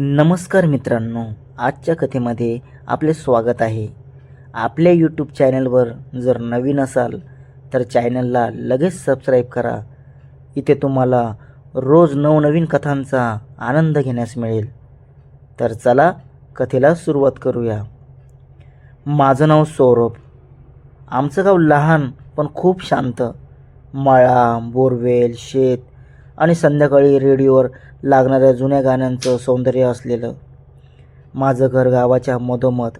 नमस्कार मित्रांनो आजच्या कथेमध्ये आपले स्वागत आहे. आपल्या यूट्यूब चॅनलवर जर नवीन असाल तर चॅनलला लगेच सबस्क्राईब करा. इथे तुम्हाला रोज नवनवीन कथांचा आनंद घेण्यास मिळेल. तर चला कथेला सुरुवात करूया. माझं नाव सौरभ. आमचं गाव लहान पण खूप शांत. मळा बोरवेल शेत आणि संध्याकाळी रेडिओवर लागणाऱ्या जुन्या गाण्यांचं सौंदर्य असलेलं माझं घर गावाच्या मधोमध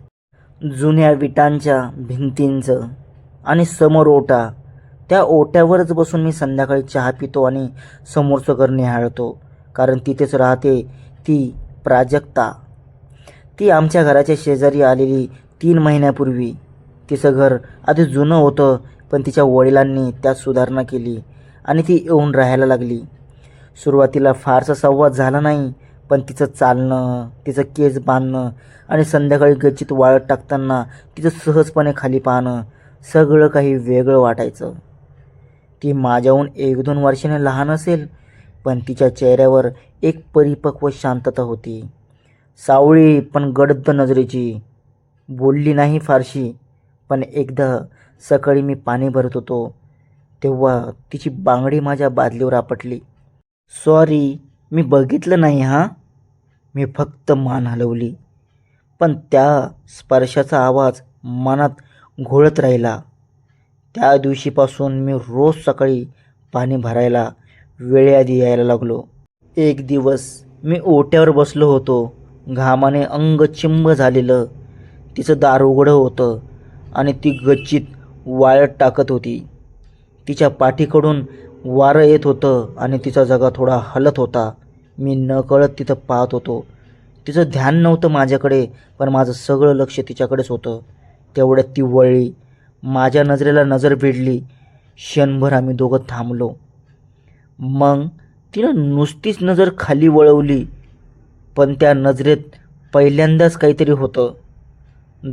जुन्या विटांच्या भिंतींचं आणि समोर ओटा त्या ओट्यावरच बसून मी संध्याकाळी चहा पितो आणि समोरचं घर निहाळतो कारण तिथेच राहते ती प्राजक्ता. ती आमच्या घराच्या शेजारी आलेली तीन महिन्यापूर्वी. तिचं घर आधी जुनं होतं पण तिच्या वडिलांनी त्यात सुधारणा केली आणि ती येऊन राहायला लागली. सुरुवातीला फारसा संवाद झाला नाही पण तिचं चालणं तिचं केस बांधणं आणि संध्याकाळी गच्चीत वाळत टाकताना तिचं सहजपणे खाली पाहणं सगळं काही वेगळं वाटायचं. ती माझ्याहून एक दोन वर्षाने लहान असेल पण तिच्या चेहऱ्यावर एक परिपक्व शांतता होती. सावळी पण गडद नजरेची. बोलली नाही फारशी पण एकदा सकाळी मी पाणी भरत होतो तेव्हा तिची बांगडी माझ्या बादलीवर आपटली. सॉरी मी बघितलं नाही हां? मी फक्त मान हलवली. पण त्या स्पर्शाचा आवाज मनात घोळत राहिला. त्या दिवशीपासून मी रोज सकाळी पाणी भरायला वेळेआधी यायला लागलो. एक दिवस मी ओट्यावर बसलो होतो. घामाने अंग चिंब झालेलं. तिचं दार उघडं होतं आणि ती गच्चीत वाळत टाकत होती. तिच्या पाठीकडून वारं येत होतं आणि तिचा जगा थोडा हलत होता. मी नकळत तिथं पाहत होतो. तिचं ध्यान नव्हतं माझ्याकडे पण माझं सगळं लक्ष तिच्याकडेच होतं. तेवढ्यात ती वळली. माझ्या नजरेला नजर भिडली क्षणभर आम्ही दोघं थांबलो. मग तिनं नुसतीच नजर खाली वळवली पण त्या नजरेत पहिल्यांदाच काहीतरी होतं.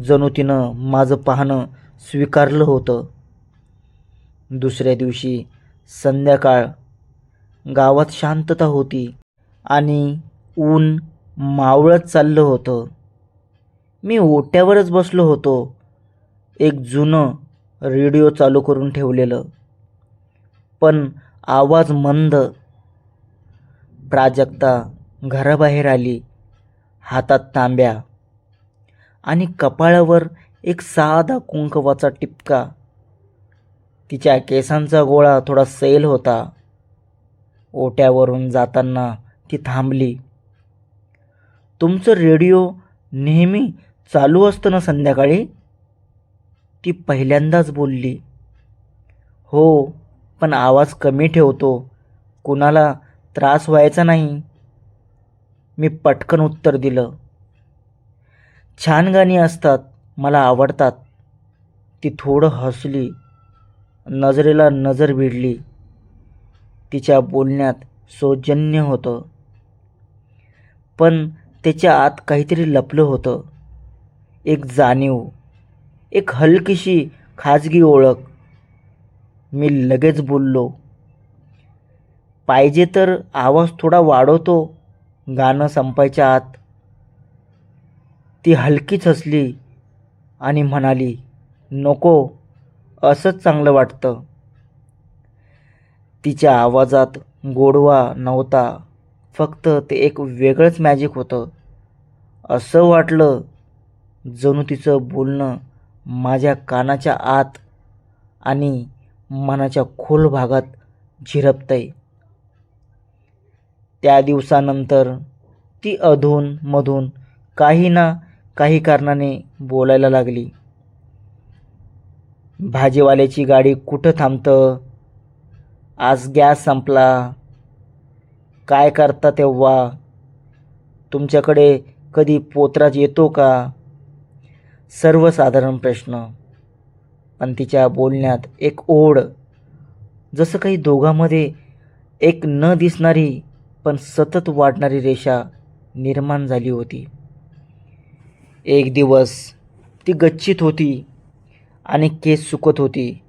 जणू तिनं माझं पाहणं स्वीकारलं होतं. दुसऱ्या दिवशी संध्याकाळ. गावात शांतता होती आणि ऊन मावळत चाललं होतं. मी ओट्यावरच बसलो होतो. एक जुनं रेडिओ चालू करून ठेवलेलं. पण आवाज मंद. प्राजक्ता घराबाहेर आली हातात तांब्या आणि कपाळावर एक साधा कुंकवाचा टिपका. तिच्या केसांचा गोळा थोडा सैल होता. ओट्यावरून जाताना ती थांबली. तुमचं रेडिओ नेहमी चालू असतं ना संध्याकाळी? ती पहिल्यांदाच बोलली. हो पण आवाज कमी ठेवतो. कुणाला त्रास व्हायचा नाही. मी पटकन उत्तर दिलं. छान गाणी असतात मला आवडतात. ती थोडं हसली. नजरेला नजर भिडली. तिच्या बोलण्यात सौजन्य होतं. पण त्याच्या आत काहीतरी लपलं होतं. एक जाणीव एक हलकीशी खाजगी ओळख. मी लगेच बोललो पाहिजे तर आवाज थोडा वाढवतो गाणं संपायच्या आत. ती हलकीच हसली आणि म्हणाली नको असंच चांगलं वाटतं. तिच्या आवाजात गोडवा नव्हता. फक्त ते एक वेगळंच मॅजिक होतं. असं वाटलं जणू तिचं बोलणं माझ्या कानाच्या आत आणि मनाच्या खोल भागात झिरपतंय. त्या दिवसानंतर ती अधूनमधून काही ना काही कारणाने बोलायला लागली. भाजीवाल्याची गाडी कुठं थांबतं? आज गॅस संपला. काय करता तेव्हा? तुमच्याकडे कधी पोतराज येतो का? सर्वसाधारण प्रश्न. पण तिच्या बोलण्यात एक ओढ. जसं काही दोघांमध्ये एक न दिसणारी पण सतत वाढणारी रेषा निर्माण झाली होती. एक दिवस ती गच्चीत होती. आणि केस सुकत होती.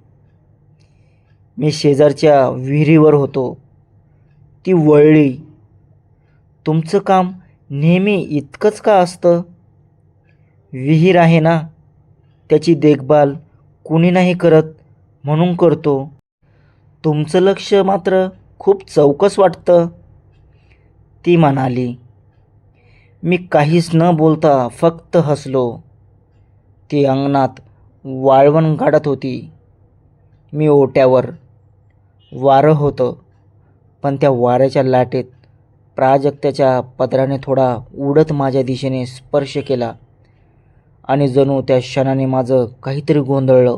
मी शेजारच्या विहिरीवर होतो. ती वळली. तुमचं काम नेहमी इतकंच का असतं? विहीर आहे ना? त्याची देखभाल कुणी नाही करत म्हणून करतो. तुमचं लक्ष मात्र खूप चौकस वाटतं. ती म्हणाली. मी काहीच न बोलता फक्त हसलो. ती अंगणात वाळवण काढत होती. मी ओट्यावर वारं होतं पण त्या वाऱ्याच्या लाटेत प्राजक्त्याच्या पदराने थोडा उडत माझ्या दिशेने स्पर्श केला आणि जणू त्या क्षणाने माझं काहीतरी गोंधळलं.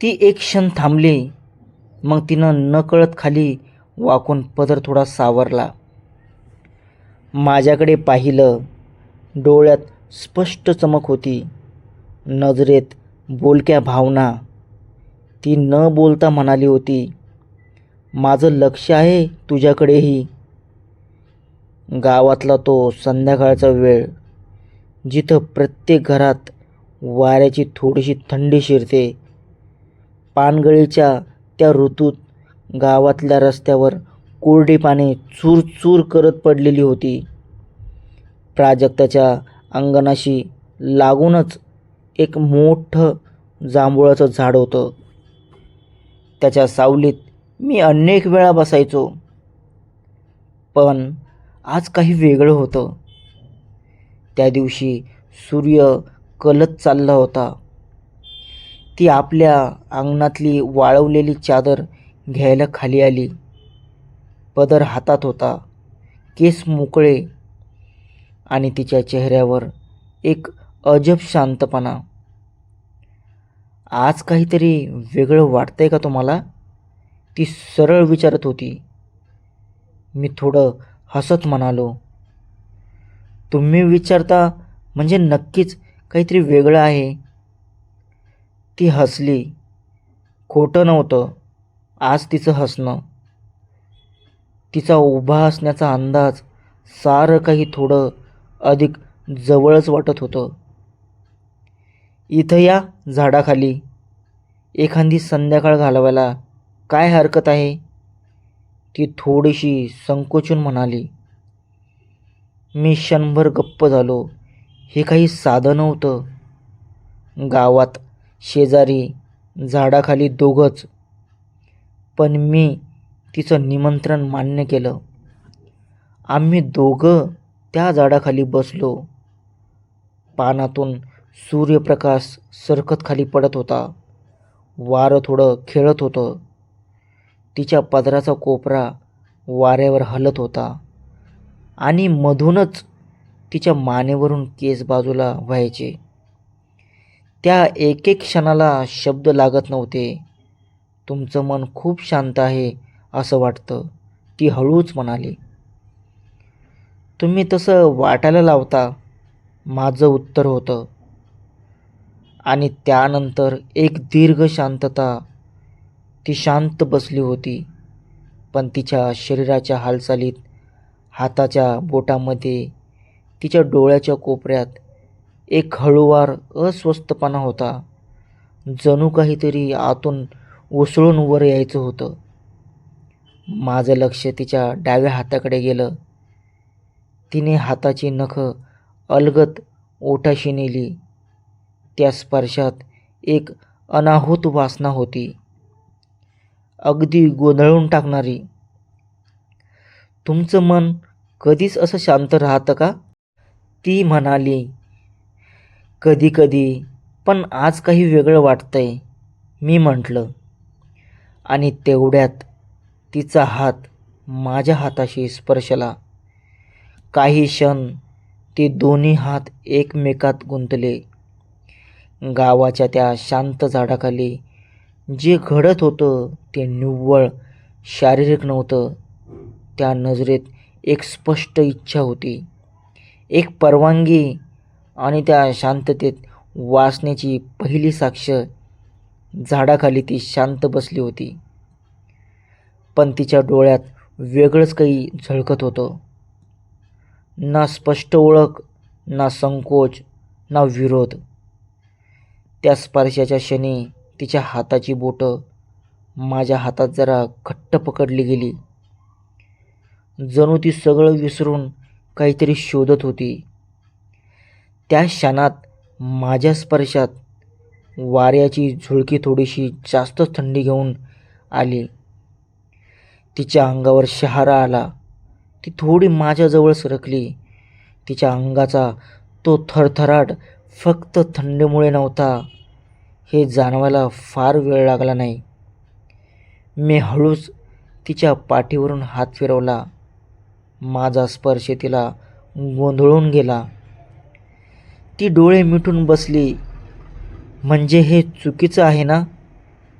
ती एक क्षण थांबली मग तिनं नकळत खाली वाकून पदर थोडा सावरला. माझ्याकडे पाहिलं डोळ्यात स्पष्ट चमक होती. नजरेत बोलक्या भावना. ती न बोलता म्हणाली होती माझं लक्ष आहे तुझ्याकडेही. गावातला तो संध्याकाळचा वेळ जिथं प्रत्येक घरात वाऱ्याची थोडीशी थंडी शिरते. पानगळीच्या त्या ऋतूत गावातल्या रस्त्यावर कोरडी पाने चूरचूर करत पडलेली होती. प्राजक्ताच्या अंगणाशी लागूनच एक मोठं जांभुळाचं झाड होतं. त्याच्या सावलीत मी अनेक वेळा बसायचो. पण आज काही वेगळं होतं. त्या दिवशी सूर्य कलत चालला होता. ती आपल्या अंगणातली वाळवलेली चादर घ्यायला खाली आली. पदर हातात होता. केस मोकळे. आणि तिच्या चेहऱ्यावर एक अजब शांतपणा. आज काहीतरी वेगळं वाटतंय का तुम्हाला? ती सरळ विचारत होती. मी थोडं हसत म्हणालो. तुम्ही विचारता म्हणजे नक्कीच काहीतरी वेगळं आहे. ती हसली. खोटं नव्हतं. आज तिचं हसणं. तिचा उभा असण्याचा अंदाज सारं काही थोडं अधिक जवळच वाटत होतं. इथं या. झाडाखाली. एखादी संध्याकाळ घालवायला काय हरकत आहे? ती थोडीशी संकोचून म्हणाली. मी क्षणभर गप्प झालो. हे काही साधं नव्हतं. गावात शेजारी झाडाखाली दोघंच. पण मी तिचं निमंत्रण मान्य केलं. आम्ही दोघं त्या झाडाखाली बसलो. पानातून सूर्यप्रकाश सरकत खाली पडत होता. वारं थोडं खेळत होतं. तिच्या पदराचा कोपरा वाऱ्यावर हलत होता. आणि मधूनच तिच्या मानेवरून केस बाजूला व्हायचे. त्या एक एक क्षणाला शब्द लागत नव्हते. तुमचं मन खूप शांत आहे असं वाटतं ती हळूच म्हणाली. तुम्ही तसं वाटायला लावता माझं उत्तर होतं. आणि त्यानंतर एक दीर्घ शांतता ती शांत बसली होती. पण तिच्या शरीराच्या हालचालीत हाताच्या बोटामध्ये तिच्या डोळ्याच्या कोपऱ्यात एक हळूवार अस्वस्थपणा होता. जणू काहीतरी आतून उसळून वर यायचं होतं. माझं लक्ष तिच्या डाव्या हाताकडे गेलं. तिने हाताची नखं अलगत ओठाशी नेली. त्या स्पर्शात एक अनाहूत वासना होती. अगदी गोंधळून टाकणारी. तुमचं मन कधीच असं शांत राहतं का? ती म्हणाली कधी कधी पण आज काही वेगळं वाटतंय मी म्हटलं. आणि तेवढ्यात तिचा हात माझ्या हाताशी स्पर्शला. काही क्षण ते दोन्ही हात एकमेकात गुंतले. गावाच्या त्या शांत झाडाखाली जे घडत होतं ते निव्वळ शारीरिक नव्हतं. त्या नजरेत एक स्पष्ट इच्छा होती. एक परवानगी आणि त्या शांततेत वाचण्याची पहिली साक्ष झाडाखाली ती शांत बसली होती. पण तिच्या डोळ्यात वेगळंच काही झळकत होतं. ना स्पष्ट ओळख ना संकोच ना विरोध. त्या स्पर्शाच्या क्षणी तिच्या हाताची बोटं माझ्या हातात जरा घट्ट पकडली गेली. जणू ती सगळं विसरून काहीतरी शोधत होती. त्या क्षणात माझ्या स्पर्शात वाऱ्याची झुळकी थोडीशी जास्त थंडी घेऊन आली. तिच्या अंगावर शहारा आला. ती थोडी माझ्याजवळ सरकली. तिच्या अंगाचा तो थरथराट फक्त थंडीमुळे नव्हता. हे जाणवायला फार वेळ लागला नाही. मी हळूच तिच्या पाठीवरून हात फिरवला. माझा स्पर्श तिला गोंधळून गेला. ती डोळे मिटून बसली. म्हणजे हे चुकीचं आहे ना?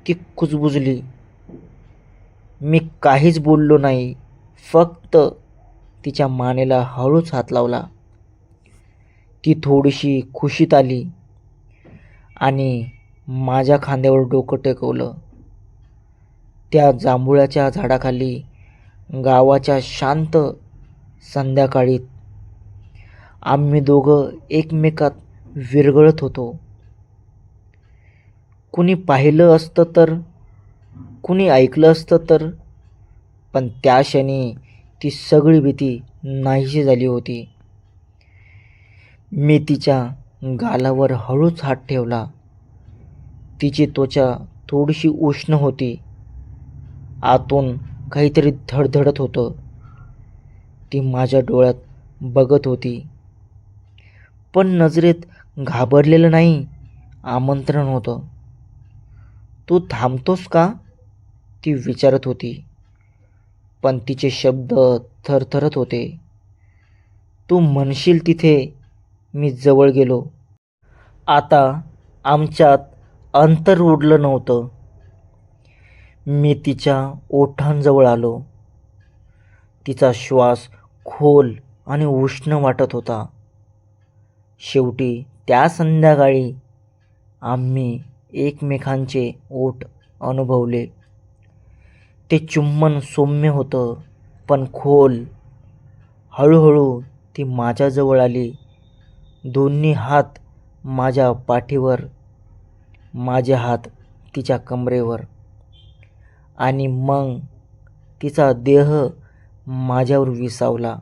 ती कुजबुजली. मी काहीच बोललो नाही. फक्त तिच्या मानेला हळूच हात लावला. ती थोडीशी खुशीत आली आणि माझ्या खांद्यावर डोकं टेकवलं. त्या जांभुळाच्या झाडाखाली गावाच्या शांत संध्याकाळीत आम्ही दोघं एकमेकात विरगळत होतो. कुणी पाहिलं असतं तर कुणी ऐकलं असतं तर पण त्या क्षणी ती सगळी भीती नाहीशी झाली होती. मी तिच्या गालावर हळूच हात ठेवला. तिची त्वचा थोडीशी उष्ण होती. आतून काहीतरी धडधडत होतं. ती माझ्या डोळ्यात बघत होती. पण नजरेत घाबरलेलं नाही आमंत्रण होतं. तू थांबतोस का? ती विचारत होती. पण तिचे शब्द थरथरत होते. तू म्हणशील तिथे मी जवळ गेलो. आता आमच्यात अंतर उडलं नव्हतं. मी तिच्या ओठांजवळ आलो. तिचा श्वास खोल आणि उष्ण वाटत होता. शेवटी त्या संध्याकाळी आम्ही एकमेकांचे ओठ अनुभवले. ते चुंबन सौम्य होतं पण खोल. हळूहळू ती माझ्याजवळ आली. दोन्ही हात माझ्या पाठीवर माझे हात तिच्या कमरेवर आणि मग तिचा देह माझ्यावर विसावला.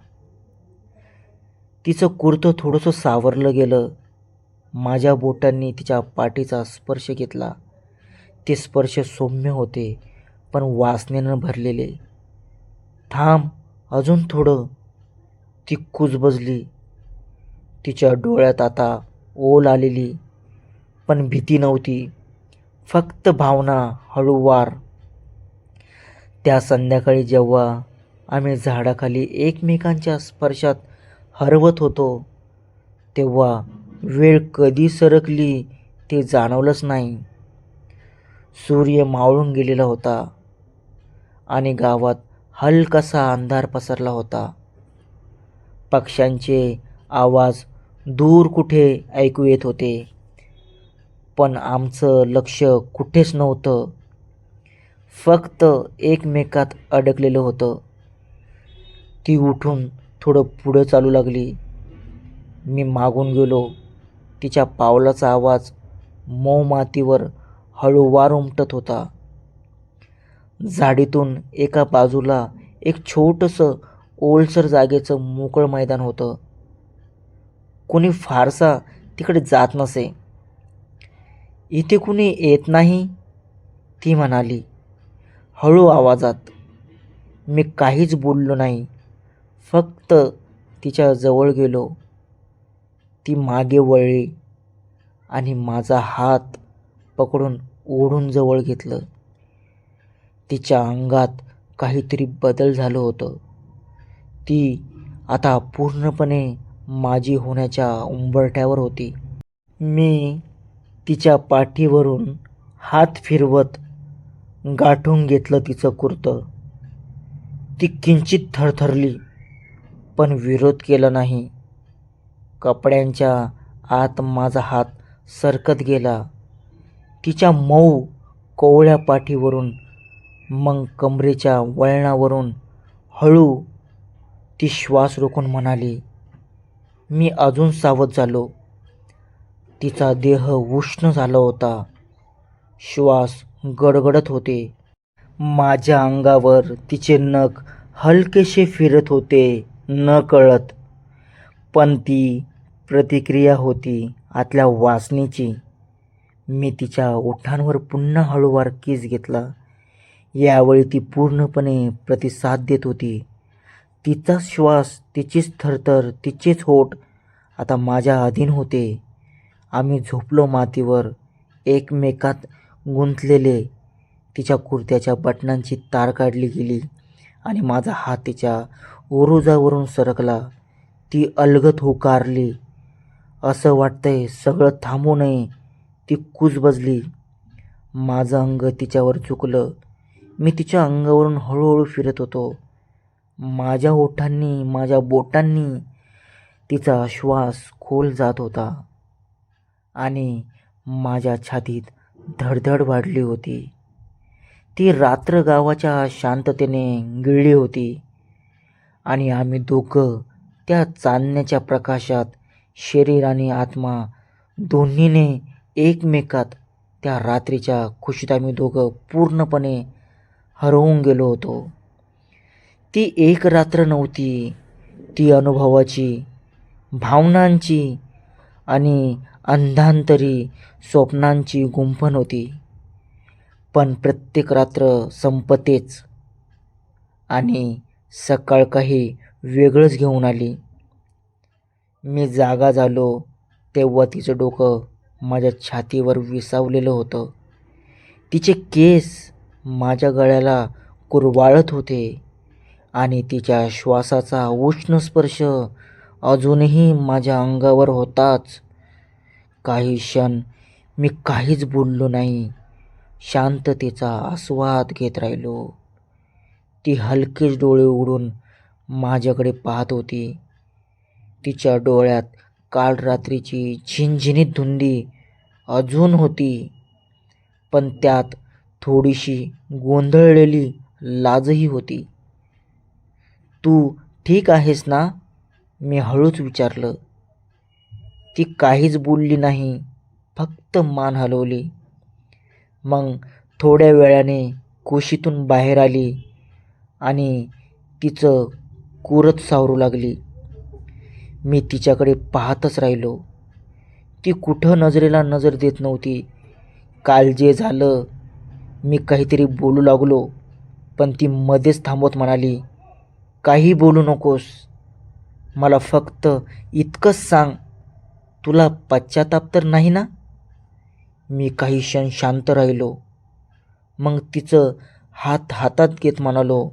तिचं कुर्तं थोडंसं सावरलं गेलं. माझ्या बोटांनी तिच्या पाठीचा स्पर्श घेतला. ते स्पर्श सौम्य होते पण वासनेनं भरलेले. थांब अजून थोडं. ती कुजबजली. तिच्या डोळ्यात आता ओल आलेली पण भीती नव्हती. फक्त भावना हळूवार. त्या संध्याकाळी जेव्हा आम्ही झाडाखाली एकमेकांच्या स्पर्शात हरवत होतो तेव्हा वेळ कधी सरकली ते जाणवलंच नाही. सूर्य मावळून गेलेला होता आणि गावात हलकासा अंधार पसरला होता. पक्ष्यांचे आवाज दूर कुठे ऐकू येत होते. पण आमचं लक्ष कुठेच नव्हतं. फक्त एकमेकात अडकलेलं होतं. ती उठून थोडं पुढं चालू लागली. मी मागून गेलो. तिच्या पावलाचा आवाज मऊ मातीवर हळूवार उमटत होता. झाडीतून एका बाजूला एक छोटंसं ओलसर जागेचं मोकळं मैदान होतं. कुणी फारसा तिकडे जात नसे. इथे कुणी येत नाही ती म्हणाली हळू आवाजात. मी काहीच बोललो नाही. फक्त तिच्या जवळ गेलो. ती मागे वळली आणि माझा हात पकडून ओढून जवळ घेतलं. तिच्या अंगात काहीतरी बदल झालं होतं. ती आता पूर्णपणे माझी होण्याच्या उंबरठ्यावर होती. मी तिच्या पाठीवरून हात फिरवत गाठून घेतलं तिचं कुर्तं. ती किंचित थरथरली पण विरोध केला नाही. कपड्यांच्या आत माझा हात सरकत गेला. तिच्या मऊ कोवळ्या पाठीवरून मग कमरेच्या वळणावरून हळू ती श्वास रोखून म्हणाली मी अजून सावध झालो. तिचा देह उष्ण झाला होता. श्वास गडगडत होते. माझ्या अंगावर तिचे नख हलकेसे फिरत होते न कळत पण ती प्रतिक्रिया होती आतल्या वासनेची. मी तिच्या ओठांवर पुन्हा हळूवार किस घेतला. यावेळी ती पूर्णपणे प्रतिसाद देत होती. तिचा श्वास तिचीच थरथर तिचेच होठ आता माझ्या अधीन होते. आम्ही झोपलो मातीवर एकमेकात गुंतलेले. तिच्या कुर्त्याच्या बटणांची तार काढली गेली आणि माझा हात तिच्या उरुजावरून सरकला. ती अलगत होकारली. असं वाटतंय सगळं थांबू नये. ती कुजबजली. माझं अंग तिच्यावर चुकलं. मी तिच्या अंगावरून हळूहळू फिरत होतो. माझ्या ओठांनी माझ्या बोटांनी तिचा श्वास खोल जात होता आणि माझ्या छातीत धडधड वाढली होती. ती रात्र गावाच्या शांततेने गिळली होती आणि आम्ही दोघं त्या चांदण्याच्या प्रकाशात शरीर आणि आत्मा दोन्हीने एकमेकात त्या रात्रीच्या खुशीत आम्ही दोघं पूर्णपणे हरवून गेलो होतो. ती एक रात्र नव्हती. ती अनुभवाची भावनांची आणि अंधांतरी स्वप्नांची गुंफण होती. पण प्रत्येक रात्र संपतेच आणि सकाळ काही वेगळंच घेऊन आली. मी जागा झालो तेव्हा तिचं डोकं माझ्या छातीवर विसावलेलं होतं. तिचे केस माझ्या गळ्याला कुरवाळत होते. आणि तिच्या श्वासाचा उष्ण स्पर्श अजूनही माझ्या अंगावर होताच. काही क्षण मी काहीच बोललो नाही. शांततेचा आस्वाद घेत राहिलो. ती हलकेच डोळे उघडून माझ्याकडे पाहत होती. तिच्या डोळ्यात काल रात्रीची झिनझिनीत धुंदी अजून होती. पण त्यात थोडीशी गोंधळलेली लाजही होती. तू ठीक आहेस ना? मी हळूच विचारलं. ती काहीच बोलली नाही फक्त मान हलवली. मग थोड्या वेळाने कोशीतून बाहेर आली आणि तिचं कुरत सावरू लागली. मी तिच्याकडे पाहतच राहिलो. ती कुठं नजरेला नजर देत नव्हती. काल जे झालं मी काहीतरी बोलू लागलो पण ती मध्येच थांबवत म्हणाली काही बोलू नकोस. मला फक्त इतकंच सांग तुला पश्चाताप तर नाही ना? मी काही क्षण शांत राहिलो. मग तिचं हात हातात घेत म्हणालो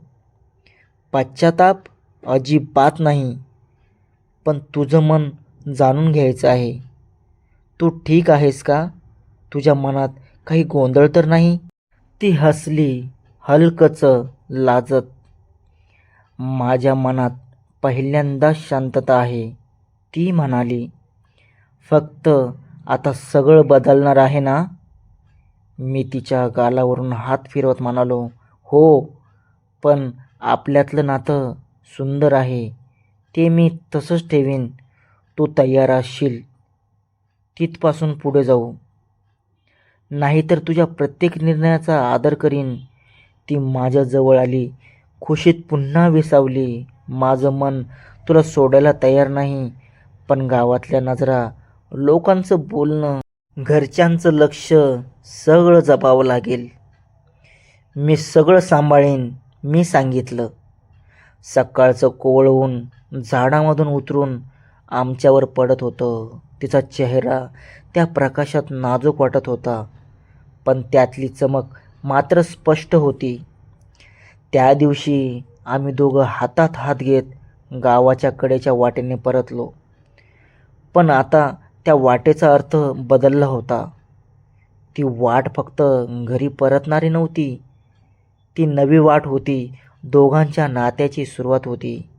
पश्चाताप अजिबात नाही पण तुझं मन जाणून घ्यायचं आहे. तू ठीक आहेस का? तुझ्या मनात काही गोंधळ तर नाही? ती हसली हलकच लाजत. माझ्या मनात पहिल्यांदाच शांतता आहे. ती म्हणाली फक्त आता सगळं बदलणार आहे ना? मी तिच्या गालावरून हात फिरवत म्हणालो हो पण आपल्यातलं नातं सुंदर आहे. ते मी तसंच ठेवीन. तू तयार असशील. तिथपासून पुढे जाऊ. नाहीतर तुझ्या प्रत्येक निर्णयाचा आदर करीन. ती माझ्याजवळ आली. खुशीत पुन्हा विसावली. माझं मन तुला सोडायला तयार नाही पण गावातल्या नजरा लोकांचं बोलणं घरच्यांचं लक्ष सगळं जपावं लागेल. मी सगळं सांभाळीन मी सांगितलं. सकाळचं कोवळवून झाडामधून उतरून आमच्यावर पडत होतं. तिचा चेहरा त्या प्रकाशात नाजूक वाटत होता पण त्यातली चमक मात्र स्पष्ट होती. त्या दिवशी आम्ही दोघं हातात हात घेत गावाच्या कडेच्या वाटेने परतलो. पण आता त्या वाटेचा अर्थ बदलला होता. ती वाट फक्त घरी परतणारी नव्हती. ती नवी वाट होती दोघांच्या नात्याची सुरुवात होती.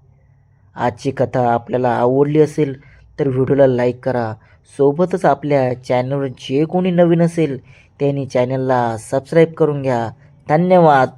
आजची कथा आपल्याला आवडली असेल तर व्हिडिओला लाईक करा. सोबतच आपल्या चॅनलवर जे कोणी नवीन असेल त्यांनी चॅनलला सबस्क्राईब करून घ्या. धन्यवाद!